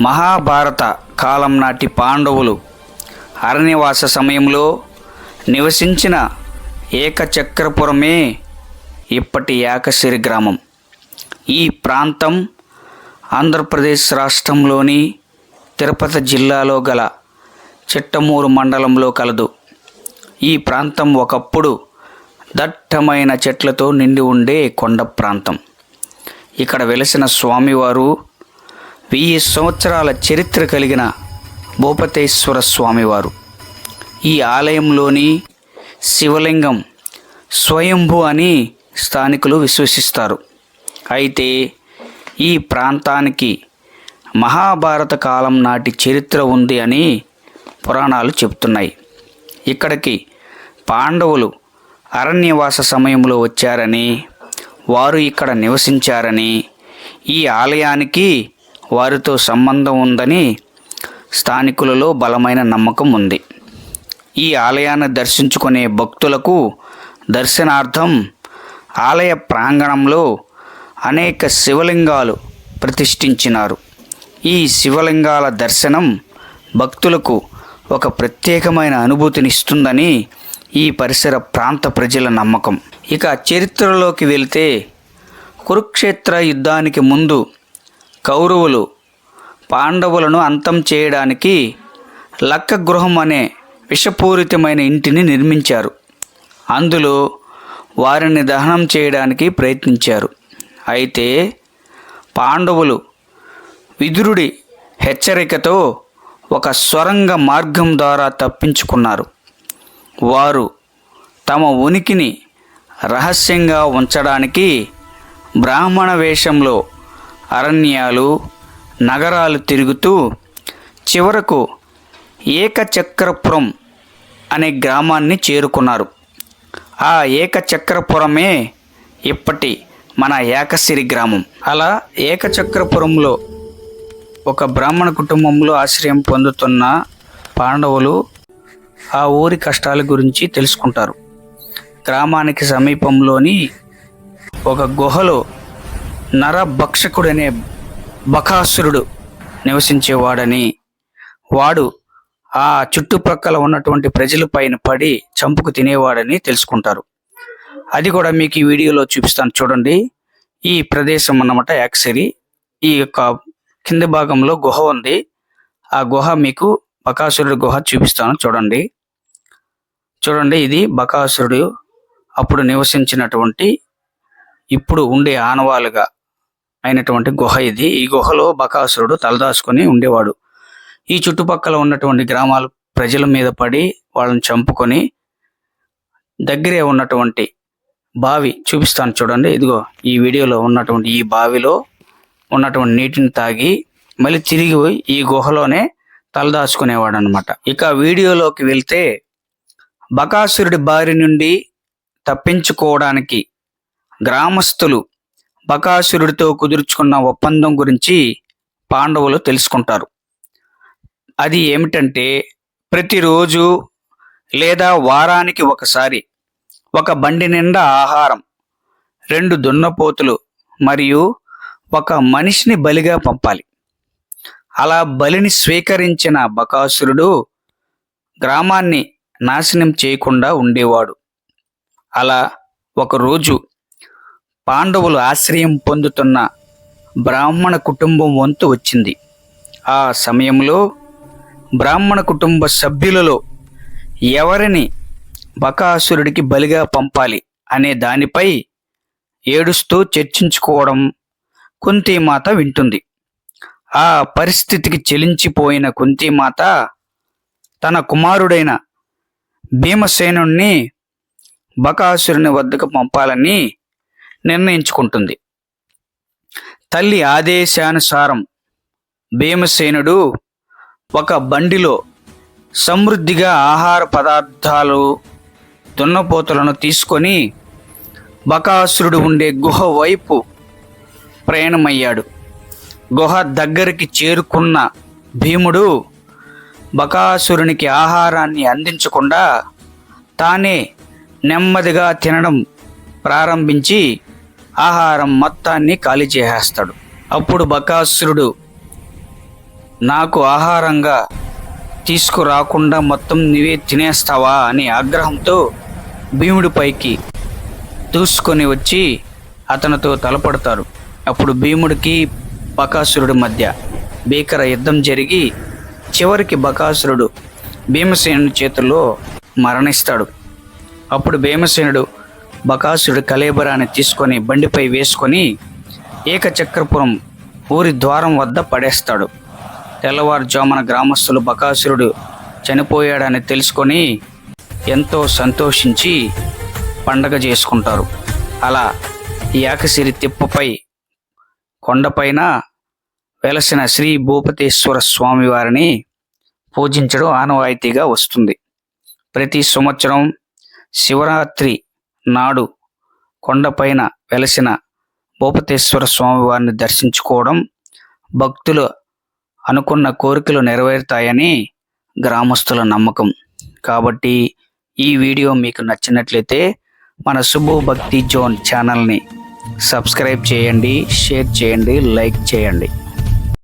మహాభారత కాలం నాటి పాండవులు అరణ్యవాస సమయంలో నివసించిన ఏకచక్రపురమే ఇప్పటి ఏకసిరి గ్రామం. ఈ ప్రాంతం ఆంధ్రప్రదేశ్ రాష్ట్రంలోని తిరుపతి జిల్లాలో గల చిట్టమూరు మండలంలో కలదు. ఈ ప్రాంతం ఒకప్పుడు దట్టమైన చెట్లతో నిండి ఉండే కొండ ప్రాంతం. ఇక్కడ వెలసిన స్వామివారు వెయ్యి సంవత్సరాల చరిత్ర కలిగిన భూపతేశ్వర స్వామివారు. ఈ ఆలయంలోని శివలింగం స్వయంభు అని స్థానికులు విశ్వసిస్తారు. అయితే ఈ ప్రాంతానికి మహాభారత కాలం నాటి చరిత్ర ఉంది అని పురాణాలు చెప్తున్నాయి ఇక్కడికి పాండవులు అరణ్యవాస సమయంలో వచ్చారని వారు ఇక్కడ నివసించారని ఈ ఆలయానికి వారితో సంబంధం ఉందని స్థానికులలో బలమైన నమ్మకం ఉంది. ఈ ఆలయాన్ని దర్శించుకునే భక్తులకు దర్శనార్థం ఆలయ ప్రాంగణంలో అనేక శివలింగాలు ప్రతిష్ఠించినారు. ఈ శివలింగాల దర్శనం భక్తులకు ఒక ప్రత్యేకమైన అనుభూతినిస్తుందని ఈ పరిసర ప్రాంత ప్రజల నమ్మకం. ఇక చరిత్రలోకి వెళితే కురుక్షేత్ర యుద్ధానికి ముందు కౌరవులు పాండవులను అంతం చేయడానికి లక్క గృహం అనే విషపూరితమైన ఇంటిని నిర్మించారు. అందులో వారిని దహనం చేయడానికి ప్రయత్నించారు. అయితే పాండవులు విదురుడి హెచ్చరికతో ఒక స్వరంగ మార్గం ద్వారా తప్పించుకున్నారు. వారు తమ ఉనికిని రహస్యంగా ఉంచడానికి బ్రాహ్మణ వేషంలో అరణ్యాలు నగరాలు తిరుగుతూ చివరకు ఏకచక్రపురం అనే గ్రామాన్ని చేరుకున్నారు. ఆ ఏకచక్రపురమే ఇప్పటి మన ఏకసిరి గ్రామం. అలా ఏకచక్రపురంలో ఒక బ్రాహ్మణ కుటుంబంలో ఆశ్రయం పొందుతున్న పాండవులు ఆ ఊరి కష్టాల గురించి తెలుసుకుంటారు. గ్రామానికి సమీపంలోని ఒక గుహలో నరభక్షకుడనే బకాసురుడు నివసించేవాడని. వాడు ఆ చుట్టుప్రక్కల ఉన్నటువంటి ప్రజల పైన పడి చంపుకు తినేవాడని తెలుసుకుంటారు. అది కూడా మీకు ఈ వీడియోలో చూపిస్తాను. చూడండి. ఈ ప్రదేశం అన్నమాట యాక్సరీ. ఈ యొక్క కింద భాగంలో గుహ ఉంది. ఆ గుహ మీకు బకాసురుడు గుహ చూపిస్తాను. చూడండి. చూడండి ఇది బకాసురుడు అప్పుడు నివసించినటువంటి ఇప్పుడు ఉండే ఆనవాలుగా అయినటువంటి గుహ ఇది. ఈ గుహలో బకాసురుడు తలదాచుకొని ఉండేవాడు. ఈ చుట్టుపక్కల ఉన్నటువంటి గ్రామాల ప్రజల మీద పడి వాళ్ళని చంపుకొని దగ్గరే ఉన్నటువంటి బావి చూపిస్తాను చూడండి. ఇదిగో ఈ వీడియోలో ఉన్నటువంటి ఈ బావిలో ఉన్నటువంటి నీటిని తాగి మళ్ళీ తిరిగి ఈ గుహలోనే తలదాచుకునేవాడు అనమాట ఇక వీడియోలోకి వెళ్తే బకాసురుడి బారి నుండి తప్పించుకోవడానికి గ్రామస్తులు బకాసురుడితో కుదుర్చుకున్న ఒప్పందం గురించి పాండవులు తెలుసుకుంటారు. అది ఏమిటంటే ప్రతిరోజు లేదా వారానికి ఒకసారి ఒక బండి నిండా ఆహారం రెండు దున్నపోతులు మరియు ఒక మనిషిని బలిగా పంపాలి. అలా బలిని స్వీకరించిన బకాసురుడు గ్రామాన్ని నాశనం చేయకుండా ఉండేవాడు. అలా ఒకరోజు పాండవులు ఆశ్రయం పొందుతున్న బ్రాహ్మణ కుటుంబం వంతు వచ్చింది. ఆ సమయంలో బ్రాహ్మణ కుటుంబ సభ్యులలో ఎవరిని బకాసురుడికి బలిగా పంపాలి అనే దానిపై ఏడుస్తూ చర్చించుకోవడం కుంతీమాత వింటుంది. ఆ పరిస్థితికి చెలించిపోయిన కుంతీమాత తన కుమారుడైన భీమసేనుణ్ణి బకాసురుని వద్దకు పంపాలని నిర్ణయించుకుంటుంది. తల్లి ఆదేశానుసారం భీమసేనుడు ఒక బండిలో సమృద్ధిగా ఆహార పదార్థాలు దున్నపోతులను తీసుకొని బకాసురుడు ఉండే గుహ వైపు ప్రయాణమయ్యాడు. గుహ దగ్గరికి చేరుకున్న భీముడు బకాసురునికి ఆహారాన్ని అందించకుండా తానే నెమ్మదిగా తినడం ప్రారంభించి ఆహారం మొత్తాన్ని ఖాళీ చేసేస్తాడు. అప్పుడు బకాసురుడు నాకు ఆహారంగా తీసుకురాకుండా మొత్తం నువ్వే తినేస్తావా? అని ఆగ్రహంతో భీముడిపైకి దూసుకొని వచ్చి అతనితో తలపడతారు అప్పుడు భీముడికి బకాసురుడి మధ్య భీకర యుద్ధం జరిగి చివరికి బకాసురుడు భీమసేనుడి చేతుల్లో మరణిస్తాడు. అప్పుడు భీమసేనుడు బకాసురుడు కలేబరాన్ని తీసుకొని బండిపై వేసుకొని ఏకచక్రపురం ఊరి ద్వారం వద్ద పడేస్తాడు. తెల్లవారుజామున గ్రామస్తులు బకాసురుడు చనిపోయాడని తెలుసుకొని ఎంతో సంతోషించి పండగ చేసుకుంటారు. అలా ఈ తిప్పపై కొండపైన వెలసిన శ్రీ భూపతేశ్వర స్వామి వారిని పూజించడం ఆనవాయితీగా వస్తుంది. ప్రతి సంవత్సరం శివరాత్రి నాడు కొండపైన వెలసిన భూపతేశ్వర స్వామి వారిని దర్శించుకోవడం భక్తులు అనుకున్న కోరికలు నెరవేరుతాయని గ్రామస్తుల నమ్మకం. కాబట్టి ఈ వీడియో మీకు నచ్చినట్లయితే మన శుభ భక్తి జోన్ ఛానల్ని సబ్స్క్రైబ్ చేయండి షేర్ చేయండి లైక్ చేయండి.